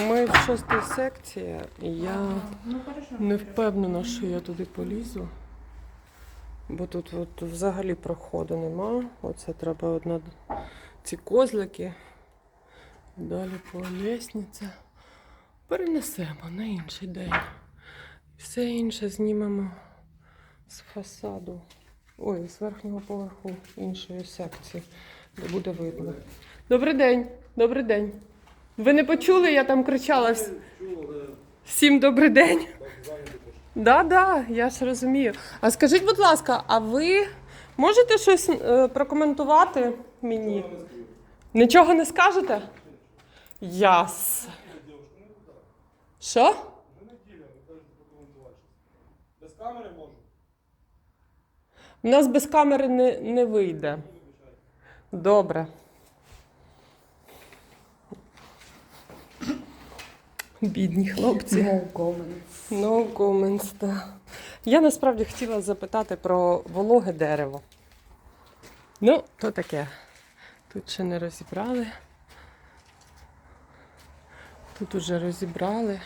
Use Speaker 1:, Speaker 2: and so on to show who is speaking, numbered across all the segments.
Speaker 1: Ми в шостій секції, і я не впевнена, що я туди полізу. Бо тут от взагалі проходу нема. Оце треба одна ці козлики. Далі по лісниці. Перенесемо на інший день. Все інше знімемо з фасаду. Ой, з верхнього поверху іншої секції, де буде видно. Добрий день, добрий день. Ви не почули, я там кричала. вс- Всім добрий день. Да, да, я ж розумію. А скажіть, будь ласка, а ви можете щось е, прокоментувати мені? Нічого не скажете? Яс. Що?
Speaker 2: Без камери можу.
Speaker 1: У нас без камери не, не вийде. Добре. Бідні хлопці.
Speaker 3: No comments.
Speaker 1: No comments, да. Я насправді хотіла запитати про вологе дерево. Ну, то таке. Тут ще не розібрали. Тут уже розібрали.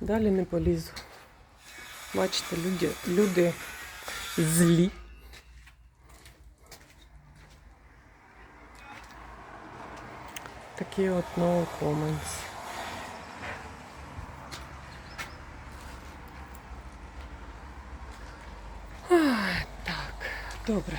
Speaker 1: Далі не полізу. Бачите, люди, люди злі. Такі от no comments. Так, добре.